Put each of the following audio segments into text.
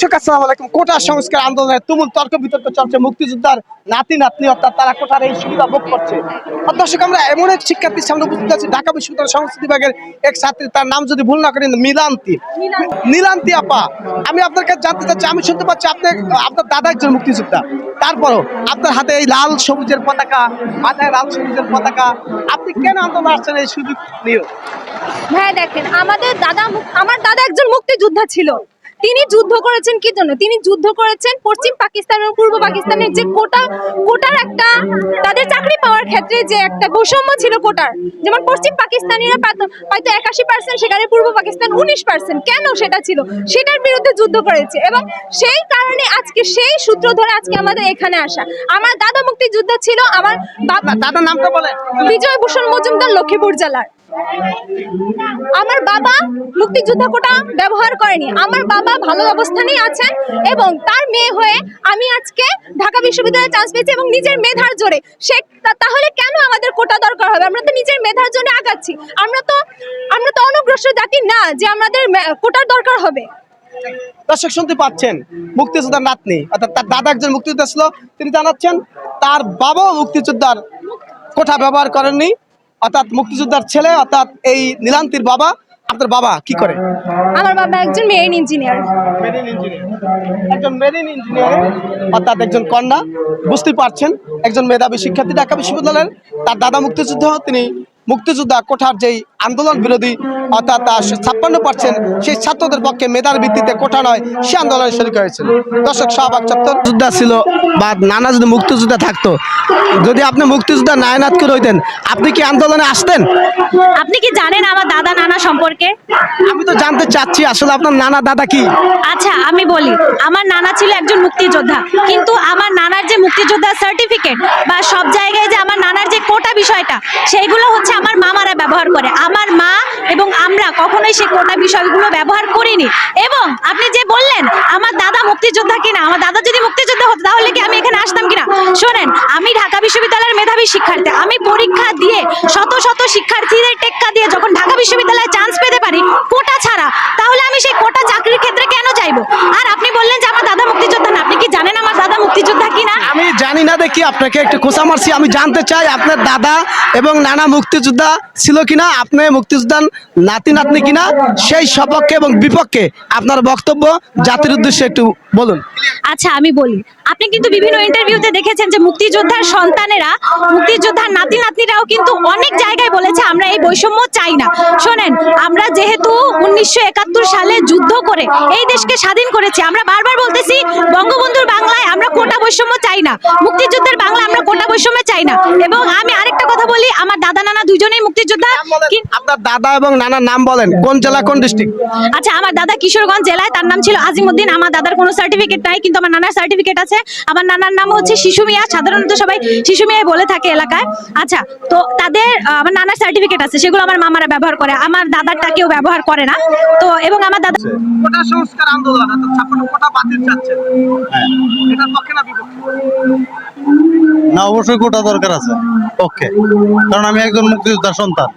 দর্শক আসসালামু আলাইকুম। কোটা সংস্কার আন্দোলনের তুমুল তর্ক বিতর্ক চলছে মুক্তিযোদ্ধার নাতি নাতনি অর্থাৎ তারা কোটার এই সুবিধা ভোগ করছে। আর দর্শক আমরা এমন এক শিক্ষার্থীর সামনে উপস্থিত আছি ঢাকা বিশ্ববিদ্যালয় সংস্কৃতি বিভাগের এক ছাত্রী তার নাম যদি ভুল না করেন মিলান্তি। নীলান্তি আপা আমি আপনার কাছে জানতে চাচ্ছি আমি শুনতে পাচ্ছি আপনি আপনার দাদা একজন মুক্তিযোদ্ধা। তারপরও আপনার হাতে এই লাল সবুজের পতাকা মাথায় লাল সবুজের পতাকা আপনি কেন আন্দোলন আসছেন এই সুযোগ নিয়ে হ্যাঁ দেখেন আমাদের দাদা আমার দাদা একজন মুক্তিযোদ্ধা ছিল। তিনি যুদ্ধ করেছেন কি জন্য? তিনি যুদ্ধ করেছেন পশ্চিম পাকিস্তান এবং পূর্ব পাকিস্তানের যে কোটা কোটার একটা তাদের চাকরি পাওয়ার ক্ষেত্রে যে একটা বৈষম্য ছিল কোটার। যেমন পশ্চিম পাকিস্তানিরা হয়তো একাশি পার্সেন্ট সেখানে পূর্ব পাকিস্তান উনিশ পার্সেন্ট কেন সেটা ছিল? সেটার বিরুদ্ধে যুদ্ধ করেছে এবং সেই কারণে আজকে সেই সূত্র ধরে আজকে আমাদের এখানে আসা। আমার দাদা মুক্তিযোদ্ধা ছিল আমার বাবা। দাদার নামটা বলেন। বিজয় ভূষণ মজুমদার লক্ষ্মীপুর জেলার। আমার বাবা মুক্তিযোদ্ধা কোটা ব্যবহার করেনি। আমার বাবা ভালো অবস্থানেই আছেন এবং তার মেয়ে হয়ে আমি আজকে ঢাকা বিশ্ববিদ্যালয়ে চান্স পেয়েছি এবং নিজের মেধার জোরে। সে তাহলে কেন আমাদের কোটা দরকার হবে? আমরা তো নিজের মেধার জন্য আগাচ্ছি। আমরা তো আমরা তো অনগ্রসর জাতি না যে আমাদের কোটার দরকার হবে। দর্শক শুনতে পাচ্ছেন, মুক্তিযোদ্ধার নাতনি, অর্থাৎ তার দাদা একজন মুক্তিযোদ্ধা ছিল। তিনি জানাচ্ছেন, তার বাবাও মুক্তিযোদ্ধার কোঠা ব্যবহার করেননি। অর্থাৎ মুক্তিযোদ্ধার ছেলে অর্থাৎ এই নীলান্তির বাবা আপনার বাবা কি করে? আমার বাবা একজন মেরিন ইঞ্জিনিয়ার মেরিন ইঞ্জিনিয়ার একজন মেরিন ইঞ্জিনিয়ার অর্থাৎ একজন কন্যা। বুঝতে পারছেন একজন মেধাবী শিক্ষার্থী ঢাকা বিশ্ববিদ্যালয়ের তার দাদা মুক্তিযুদ্ধ তিনি মুক্তিযোদ্ধা কোঠার যেই আন্দোলন বিরোধী অর্থাৎ ছাপ্পান্ন পার্সেন্ট সেই ছাত্রদের পক্ষে মেধার ভিত্তিতে কোঠা নয় সে আন্দোলনে শরিক হয়েছিল। দর্শক শাহবাগ চত্বর যোদ্ধা ছিল বা নানা যদি মুক্তিযোদ্ধা থাকতো যদি আপনি মুক্তিযোদ্ধা নায়নাথ করে হইতেন আপনি কি আন্দোলনে আসতেন? আপনি কি জানেন আমার দাদা নানা সম্পর্কে? আমি তো জানতে চাচ্ছি আসলে আপনার নানা দাদা কি? আচ্ছা আমি বলি আমার নানা ছিল একজন মুক্তিযোদ্ধা কিন্তু আমার নানার যে মুক্তিযোদ্ধার সার্টিফিকেট বা সব জায়গায় যে আমার নানার যে কোটা বিষয়টা সেইগুলো হচ্ছে আমার মামারা ব্যবহার করে। আমার মা এবং আমরা কখনোই সেই কোটা বিষয়গুলো ব্যবহার করিনি। এবং আপনি যে বললেন, আমার দাদা মুক্তিযোদ্ধা কিনা, আমার দাদা যদি মুক্তিযোদ্ধা হতো, তাহলে কি আমি এখানে আসতাম কিনা? শোনেন, আমি ঢাকা বিশ্ববিদ্যালয়ের মেধাবী শিক্ষার্থী। আমি পরীক্ষা দিয়ে শত শত শিক্ষার্থীদের টেক্কা দিয়ে যখন ঢাকা বিশ্ববিদ্যালয়ে চান্স পেতে পারি, কোটা ছাড়া, তাহলে আমি সেই কোটা চাকরির ক্ষেত্রে কেন চাইব আর আপনি বললেন যে আমার দাদা মুক্তিযোদ্ধা না, আপনি কি জানেন আমার দাদা মুক্তিযোদ্ধা কিনা? আমি জানি না দেখি আপনাকে একটু খোঁচা মারছি। আমি জানতে চাই আপনার দাদা এবং নানা মুক্তিযোদ্ধা ছিল কিনা? আপনি মুক্তিযোদ্ধান নাতি নাতনি কিনা? সেই সপক্ষে এবং বিপক্ষে আপনার বক্তব্য জাতির উদ্দেশ্যে একটু বলুন। আচ্ছা আমি বলি। আপনি কিন্তু বিভিন্ন ইন্টারভিউতে দেখেছেন যে মুক্তিযোদ্ধার সন্তানেরা মুক্তিযোদ্ধার নাতি নাতনিরাও কিন্তু অনেক জায়গায় বলেছে আমরা এই বৈষম্য চাই না। শোনেন আমরা যেহেতু উনিশশো একাত্তর সালে যুদ্ধ করে এই দেশকে স্বাধীন করেছি আমরা বারবার বলতেছি বঙ্গবন্ধুর বাংলায় আমরা কোটা বৈষম্য চাই না। মুক্তিযুদ্ধের বাংলা আমরা কোটা বৈষম্য চাই না। এবং আমি আরেকটা কথা বলি আমার দাদা নানা দুজনেই মুক্তিযোদ্ধা আপনার দাদা এবং নানার নাম বলেন কোন জেলা কোন ডিস্ট্রিক্ট আচ্ছা আমার দাদা কিশোরগঞ্জ জেলায় তার নাম ছিল আজিমউদ্দিন আমার দাদার কোনো সার্টিফিকেট নাই কিন্তু আমার নানার সার্টিফিকেট আছে। আমার নানার নাম হচ্ছে শিশু মিয়া সাধারণত সবাই শিশু মিয়াই বলে থাকে এলাকায়। আচ্ছা তো তাদের আমার নানার সার্টিফিকেট আছে সেগুলো আমার মামারা ব্যবহার করে। আমার দাদারটা কেউ ব্যবহার করে না। তো এবং আমার দাদা কোটা সংস্কার আন্দোলন কোটা বাতিল চাচ্ছে। এটার পক্ষে না বিপক্ষে? না অবশ্যই কোটা দরকার আছে। ওকে কারণ আমি একজন মুক্তিযোদ্ধার সন্তান।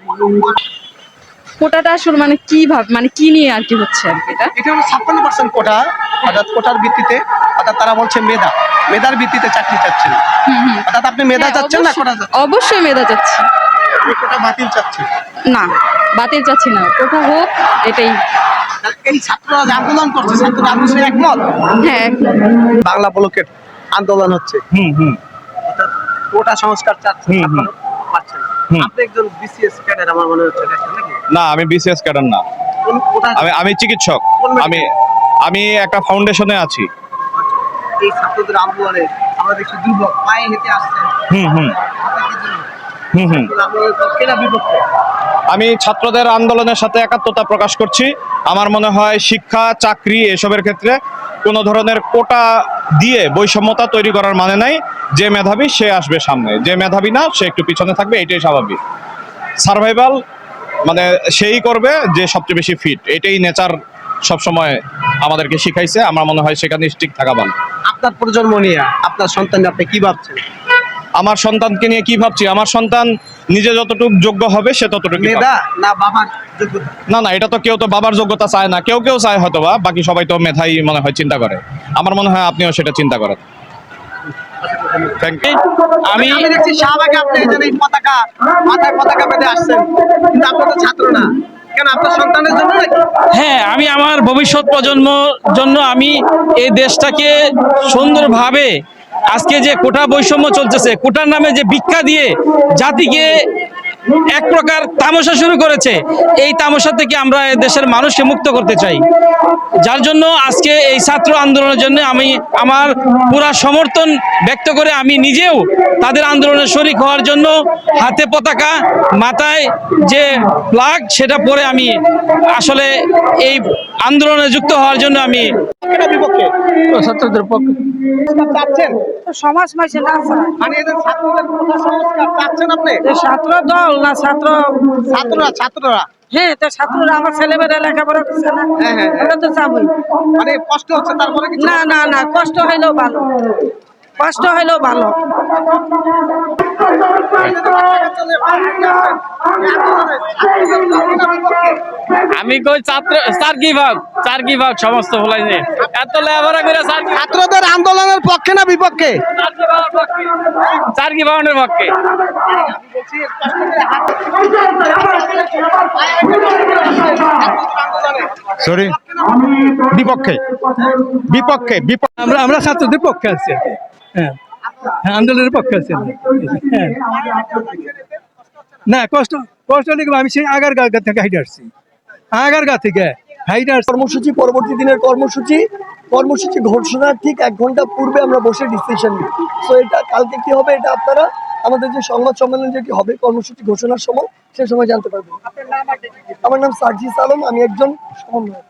কোটাটা আসলে মানে কি ভাব মানে কি নিয়ে আর কি হচ্ছে আর কি এটা? এটা হলো ছাপ্পান্ন পার্সেন্ট কোটা অর্থাৎ কোটার ভিত্তিতে অর্থাৎ তারা বলছে মেধা। মেধার ভিত্তিতে চাকরি চাচ্ছেন। অর্থাৎ আপনি মেধা হ্যাঁ, চাচ্ছেন না অবশ্যই- কোটা চাচ্ছেন? অবশ্যই মেধা আপনি কোটা বাতিল চাচ্ছেন? না বাতিল চাচ্ছি না। কোটা হোক এটাই। এই ছাত্ররা যে আন্দোলন করছে ছাত্ররা আপনি একমত? হ্যাঁ বাংলা ব্লকের আন্দোলন হচ্ছে। হুম হুম। অর্থাৎ কোটা সংস্কার চাচ্ছে। আপনি একজন বিসিএস ক্যাডার আমার মনে হচ্ছে। না আমি বিসিএস ক্যাডার না। আমি আমি চিকিৎসক। আমি আমি একটা ফাউন্ডেশনে আছি। এই ছাত্রদের আন্দোলনে আমরা দেখছি দুর্ভোগ পায়ে হেঁটে আসছেন হুম হুম। আপনার কি জন্য? হুম হুম। আন্দোলনের পক্ষে না বিপক্ষে? আমি ছাত্রদের আন্দোলনের সাথে একাত্মতা প্রকাশ করছি। আমার মনে হয় শিক্ষা চাকরি এসবের ক্ষেত্রে কোনো ধরনের কোটা দিয়ে বৈষম্যতা তৈরি করার মানে নাই। যে মেধাবী সে আসবে সামনে। যে মেধাবী না সে একটু পিছনে থাকবে এটাই স্বাভাবিক। সার্ভাইভাল মানে সেই করবে যে সবচেয়ে বেশি ফিট এটাই নেচার সবসময় আমাদেরকে শিখাইছে। আমার মনে হয় সেখানে স্টিক থাকা ভালো। আপনার প্রজন্ম নিয়ে আপনার সন্তান আপনি কি ভাবছেন? আমার সন্তানকে নিয়ে কি ভাবছি? আমার সন্তান নিজে যতটুকু যোগ্য হবে সে ততটুকু না বাবার না না এটা তো কেউ তো বাবার যোগ্যতা চায় না। কেউ কেউ চায় হয়তো বা বাকি সবাই তো মেধাই মনে হয় চিন্তা করে। আমার মনে হয় আপনিও সেটা চিন্তা করেন। থ্যাংক ইউ আমি আমি দেখছি শাহবাগে আপনি এখানে পতাকা মাথায় পতাকা বেঁধে আসছেন কিন্তু আপনি তো ছাত্র না। কেন আপনার সন্তানের জন্য হ্যাঁ আমি আমার ভবিষ্যৎ প্রজন্ম জন্য আমি এই দেশটাকে সুন্দরভাবে আজকে যে কোটা বৈষম্য চলতেছে কোটার নামে যে ভিক্ষা দিয়ে জাতিকে এক প্রকার তামাশা শুরু করেছে। এই তামাশা থেকে আমরা দেশের মানুষকে মুক্ত করতে চাই। যার জন্য আজকে এই ছাত্র আন্দোলনের জন্য আমি আমার পুরা সমর্থন ব্যক্ত করে আমি নিজেও তাদের আন্দোলনে শরিক হওয়ার জন্য হাতে পতাকা, মাথায় যে প্লাগ সেটা পরে আমি আসলে এই আন্দোলনে যুক্ত হওয়ার জন্য আমি ছাত্রদের পক্ষে। সমাজ মাইছে না মানে এদের ছাত্রদের সংস্কার চাচ্ছেন আপনি? ছাত্র দল না ছাত্র? ছাত্ররা ছাত্ররা? হ্যাঁ তো ছাত্ররা আমার ছেলেমেয়েরা লেখাপড়া করছে না। হ্যাঁ, হ্যাঁ, হ্যাঁ। তো চাবই মানে কষ্ট হচ্ছে তারপরে না না না কষ্ট হইলেও ভালো। কষ্ট হইলেও ভালো। আমি কই ছাত্র স্যার কি ভাগ? স্যার কি ভাগ সমস্ত ভুলাইছে? এত লেখাপড়া করে স্যার ছাত্রদের আন্দোলনের পক্ষে না বিপক্ষে? স্যার কি ভাগনের পক্ষে? সরি বিপক্ষে। বিপক্ষে বিপক্ষে। আমরা আমরা ছাত্রদের পক্ষে আছি। হ্যাঁ। হ্যাঁ আন্দোলনের পক্ষে আছি আমরা। হ্যাঁ। না কষ্ট কষ্ট নেই আমি সেই আগার গা থেকে হাইটে আসছি। আগার গা থেকে হাইটে আসছি। কর্মসূচি পরবর্তী দিনের কর্মসূচি কর্মসূচি ঘোষণার ঠিক এক ঘণ্টা পূর্বে আমরা বসে ডিসিশন নিই। সো এটা কালকে কি হবে এটা আপনারা আমাদের যে সংবাদ সম্মেলন যেটি হবে কর্মসূচি ঘোষণার সময় সে সময় জানতে পারবেন। আমার নাম সার্জিস আলম আমি একজন সমন্বয়ক।